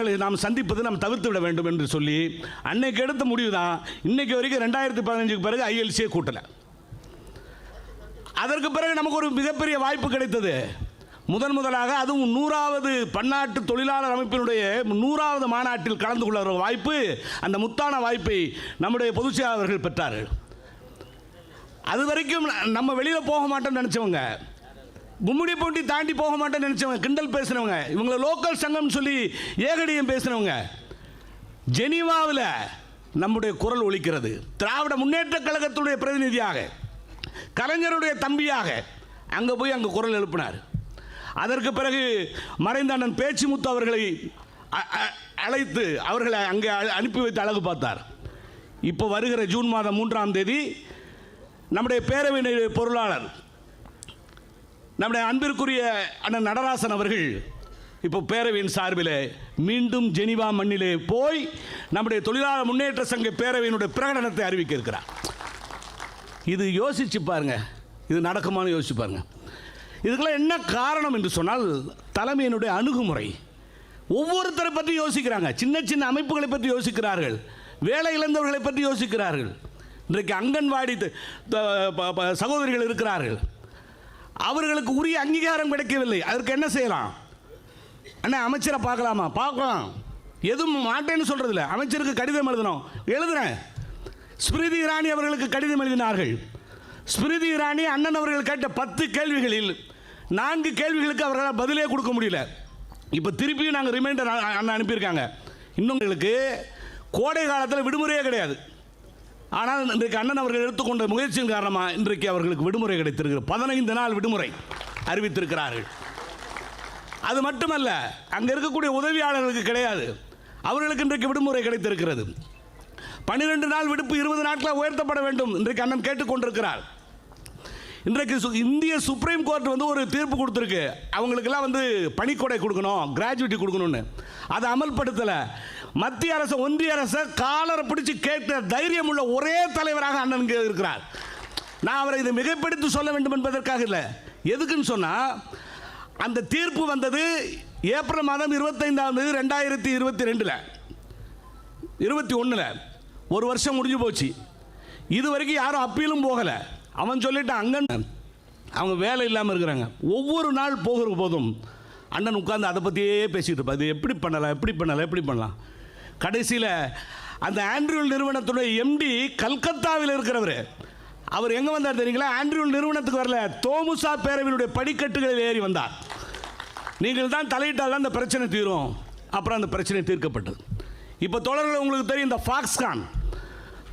அவர்களை நாம் சந்திப்பது நாம் தவிர்த்து விட வேண்டும் என்று சொல்லி அன்னைக்கு எடுத்த முடிவு தான் இன்னைக்கு வரைக்கும் ரெண்டாயிரத்தி பதினஞ்சுக்கு பிறகு ஐஎல்சியை கூட்டலை. அதற்கு பிறகு நமக்கு ஒரு மிகப்பெரிய வாய்ப்பு கிடைத்தது. முதன் முதலாக அதுவும் நூறாவது பன்னாட்டு தொழிலாளர் அமைப்பினுடைய நூறாவது மாநாட்டில் கலந்து கொள்ள வாய்ப்பு அந்த முத்தான வாய்ப்பை நம்முடைய பொதுச் செயலாளர்கள் பெற்றார்கள். அது வரைக்கும் நம்ம வெளியில் போக மாட்டோம்னு நினச்சவங்க கும்முடி போட்டி தாண்டி போக மாட்டேன்னு நினச்சவங்க கிண்டல் பேசுனவங்க இவங்கள லோக்கல் சங்கம்னு சொல்லி ஏகடியம் பேசுனவங்க ஜெனீவாவில் நம்முடைய குரல் ஒழிக்கிறது திராவிட முன்னேற்ற கழகத்துடைய பிரதிநிதியாக கலைஞருடைய தம்பியாக அங்கே போய் அங்கே குரல் எழுப்பினார். அதற்கு பிறகு மறைந்த அண்ணன் பேச்சுமுத்து அவர்களை அ- அ- அழைத்து அவர்களை அங்கே அனுப்பி வைத்து அழகு பார்த்தார். இப்போ வருகிற ஜூன் மாதம் மூன்றாம் தேதி நம்முடைய பேரவை பொருளாளர் நம்முடைய அன்பிற்குரிய அண்ணன் நடராசன் அவர்கள் இப்போ பேரவையின் சார்பில் மீண்டும் ஜெனிவா மண்ணிலே போய் நம்முடைய தொழிலாளர் முன்னேற்ற சங்க பேரவையினுடைய பிரகடனத்தை அறிவிக்க இருக்கிறார் இது யோசிச்சு பாருங்க. இது நடக்குமான்னு யோசிச்சு பாருங்க. இதுக்கெல்லாம் என்ன காரணம் என்று சொன்னால் தலைமையினுடைய அணுகுமுறை. ஒவ்வொருத்தரை பற்றி யோசிக்கிறாங்க. சின்ன சின்ன அமைப்புகளை பற்றி யோசிக்கிறார்கள். வேலை இழந்தவர்களை பற்றி யோசிக்கிறார்கள். இன்றைக்கு அங்கன்வாடி சகோதரிகள் இருக்கிறார்கள். அவர்களுக்கு உரிய அங்கீகாரம் கிடைக்கவில்லை. அதற்கு என்ன செய்யலாம்? அண்ணா அமைச்சரை பார்க்கலாமா? பார்க்கலாம். எதுவும் மாட்டேன்னு சொல்கிறதில்ல அமைச்சருக்கு கடிதம் எழுதணும். எழுதுறேன். ஸ்மிருதி இராணி அவர்களுக்கு கடிதம் எழுதினார்கள். ஸ்மிருதி இராணி அண்ணன் அவர்கள் கேட்ட பத்து கேள்விகளில் நான்கு கேள்விகளுக்கு அவர்களால் பதிலே கொடுக்க முடியல. இப்போ திருப்பியும் நாங்கள் ரிமைண்டர் அண்ணன் அனுப்பியிருக்காங்க. இன்னும் எங்களுக்கு கோடை காலத்தில் விடுமுறையே கிடையாது. ஆனால் இன்றைக்கு அண்ணன் அவர்கள் எடுத்துக்கொண்ட முயற்சியின் காரணமாக இன்றைக்கு அவர்களுக்கு விடுமுறை கிடைத்திருக்கிறது. பதினைந்து நாள் விடுமுறை அறிவித்திருக்கிறார்கள். அது மட்டுமல்ல அங்கே இருக்கக்கூடிய உதவியாளர்களுக்கு கிடையாது. அவர்களுக்கு இன்றைக்கு விடுமுறை கிடைத்திருக்கிறது. பன்னிரெண்டு நாள் விடுப்பு இருபது நாட்களாக உயர்த்தப்பட வேண்டும் இன்றைக்கு அண்ணன் கேட்டுக்கொண்டிருக்கிறார். இன்றைக்கு சு- இந்திய சுப்ரீம் கோர்ட் வந்து ஒரு தீர்ப்பு கொடுத்துருக்கு. அவங்களுக்கெல்லாம் வந்து பணிக்கொடை கொடுக்கணும் கிராஜுவிட்டி கொடுக்கணும்னு. அதை அமல்படுத்தலை. மத்திய அரசு ஒன்றிய அரசை காலரை பிடிச்சு கேட்ட தைரியம் உள்ள ஒரே தலைவராக அண்ணன் இருக்கிறார். நான் அவரை இதை மிகைப்படுத்தி சொல்ல வேண்டும் என்பதற்காக இல்லை. எதுக்குன்னு சொன்னால் அந்த தீர்ப்பு வந்தது ஏப்ரல் மாதம் இருபத்தைந்தாம் தேதி ரெண்டாயிரத்தி இருபத்தி ரெண்டில். இருபத்தி ஒன்றில் ஒரு வருஷம் முடிஞ்சு போச்சு. இது வரைக்கும் யாரும் அப்பீலும் போகலை. அவன் சொல்லிட்டான் அங்கன்னு அவங்க வேலை இல்லாமல் இருக்கிறாங்க. ஒவ்வொரு நாள் போகிற போதும் அண்ணன் உட்காந்து அதை பற்றியே பேசிகிட்டு இருப்பார். இது எப்படி பண்ணலாம் எப்படி பண்ணலாம் எப்படி பண்ணலாம்? கடைசியில் அந்த ஆண்ட்ரியூல் நிறுவனத்துடைய எம்டி கல்கத்தாவில் இருக்கிறவர். அவர் எங்கே வந்தார் தெரியுங்களா? ஆண்ட்ரியூல் நிறுவனத்துக்கு வரல. தோமுசா பேரவையினுடைய படிக்கட்டுகளில் ஏறி வந்தார். நீங்கள் தான் தலையிட்டால் தான் இந்த பிரச்சனை தீரும். அப்புறம் அந்த பிரச்சனை தீர்க்கப்பட்டது. இப்போ தொடர்கள் உங்களுக்கு தெரியும் இந்த ஃபாக்ஸ்கான்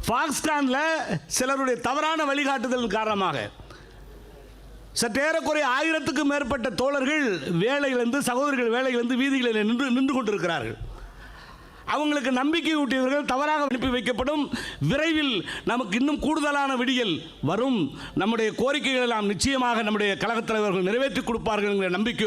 ஃபாக்ஸ்கானில் சிலருடைய தவறான வழிகாட்டுதல் காரணமாக சற்றேறக்குறைய ஆயிரத்துக்கும் மேற்பட்ட தோழர்கள் வேலையிலிருந்து சகோதரிகள் வேலையிலிருந்து வீதிகளில் நின்று நின்று கொண்டிருக்கிறார்கள். அவங்களுக்கு நம்பிக்கை ஊட்டியவர்கள் தவறாக அனுப்பி வைக்கப்படும். விரைவில் நமக்கு இன்னும் கூடுதலான விடியல் வரும். நம்முடைய கோரிக்கைகளை நாம் நிச்சயமாக நம்முடைய கழகத் தலைவர்கள் நிறைவேற்றி கொடுப்பார்கள் என்கிற நம்பிக்கை